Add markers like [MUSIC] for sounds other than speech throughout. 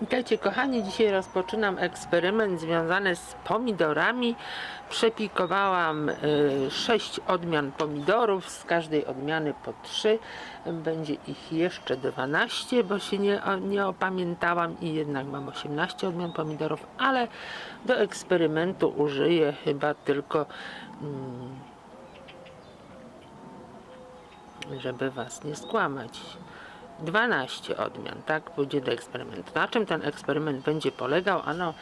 Witajcie kochani, dzisiaj rozpoczynam eksperyment związany z pomidorami. Przepikowałam 6 odmian pomidorów, z każdej odmiany po 3. Będzie ich jeszcze 12, bo się nie, nie opamiętałam i jednak mam 18 odmian pomidorów, ale do eksperymentu użyję chyba tylko mm, żeby was nie skłamać. 12 odmian, tak, pójdzie do eksperymentu. Na czym ten eksperyment będzie polegał? Ano,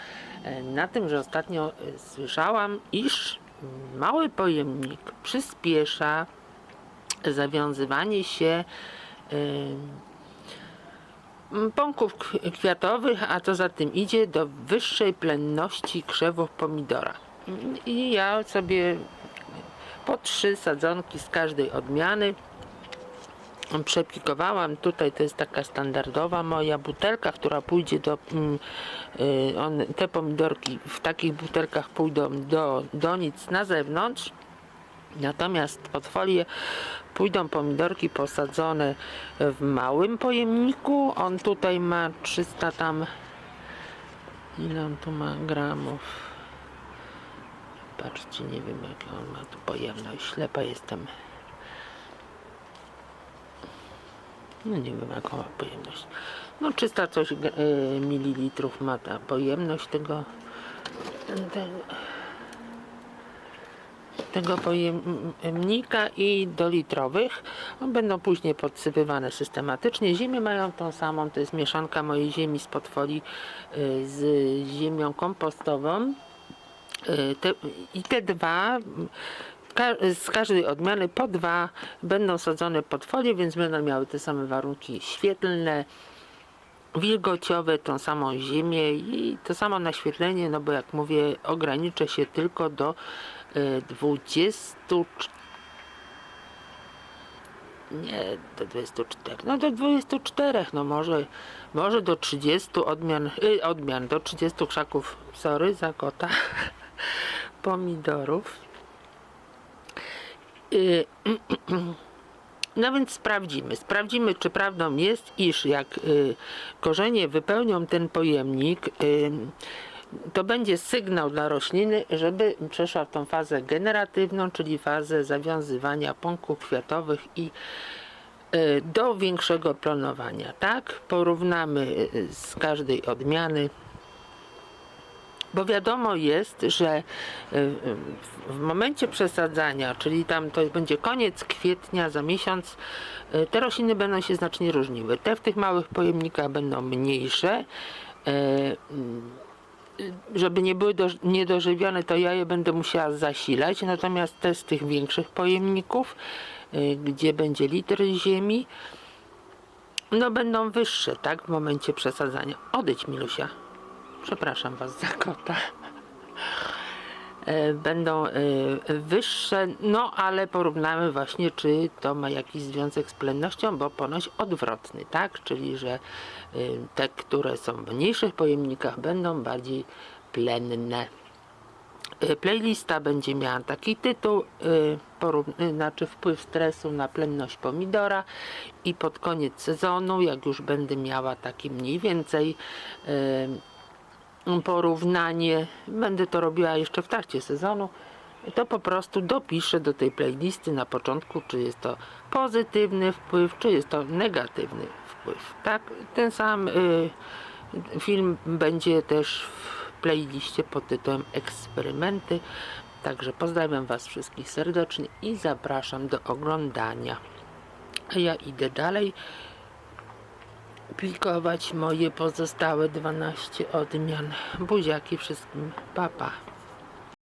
e, na tym, że ostatnio e, słyszałam, iż mały pojemnik przyspiesza zawiązywanie się e, pąków kwi- kwiatowych, a co za tym idzie, do wyższej plenności krzewów pomidora. I ja sobie po trzy sadzonki z każdej odmiany przepikowałam tutaj, to jest taka standardowa moja butelka, która pójdzie do, mm, y, on, te pomidorki w takich butelkach pójdą do, do nic na zewnątrz, natomiast pod folię pójdą pomidorki posadzone w małym pojemniku, on tutaj ma 300 tam, ile on tu ma gramów, patrzcie, nie wiem jaką on ma tu pojemność, ślepa jestem. No nie wiem jaką ma pojemność. No 300 coś y, mililitrów ma ta pojemność tego te, tego pojemnika i do litrowych. One będą później podsypywane systematycznie. Ziemię mają tą samą, to jest mieszanka mojej ziemi z podfolii y, z ziemią kompostową. Y, Te, I te dwa z każdej odmiany po dwa będą sadzone pod folię, więc będą miały te same warunki świetlne, wilgociowe, tą samą ziemię i to samo naświetlenie, no bo jak mówię, ograniczę się tylko do y, 24 nie, do 24. No do 24, no może, może do 30 odmian, y, odmian, do 30 krzaków, sorry za kota, [LAUGHS] pomidorów. Y, [CLEARS THROAT] No więc sprawdzimy. Sprawdzimy, czy prawdą jest, iż jak y, korzenie wypełnią ten pojemnik, y, to będzie sygnał dla rośliny, żeby przeszła w tą fazę generatywną, czyli fazę zawiązywania pąków kwiatowych i do większego planowania. Tak? Porównamy z każdej odmiany. Bo wiadomo jest, że y, w momencie przesadzania, czyli tam to będzie koniec kwietnia, za miesiąc, y, te rośliny będą się znacznie różniły. Te w tych małych pojemnikach będą mniejsze. y, Żeby nie były do, niedożywione, to ja je będę musiała zasilać. Natomiast te z tych większych pojemników, gdzie będzie litr ziemi, no będą wyższe, tak, w momencie przesadzania. Odejdź, Milusia. Przepraszam Was za kota. E, Będą e, wyższe, no ale porównamy właśnie, czy to ma jakiś związek z plennością, bo ponoć odwrotny, tak? Czyli, że e, te, które są w mniejszych pojemnikach, będą bardziej plenne. Playlista będzie miała taki tytuł, znaczy wpływ stresu na plenność pomidora i pod koniec sezonu, jak już będę miała taki mniej więcej porównanie, będę to robiła jeszcze w trakcie sezonu, to po prostu dopiszę do tej playlisty na początku, czy jest to pozytywny wpływ, czy jest to negatywny wpływ. Tak, ten sam y, film będzie też w playliście pod tytułem Eksperymenty. Także pozdrawiam Was wszystkich serdecznie i zapraszam do oglądania. A ja idę dalej plikować moje pozostałe 12 odmian. Buziaki wszystkim. Papa. Pa.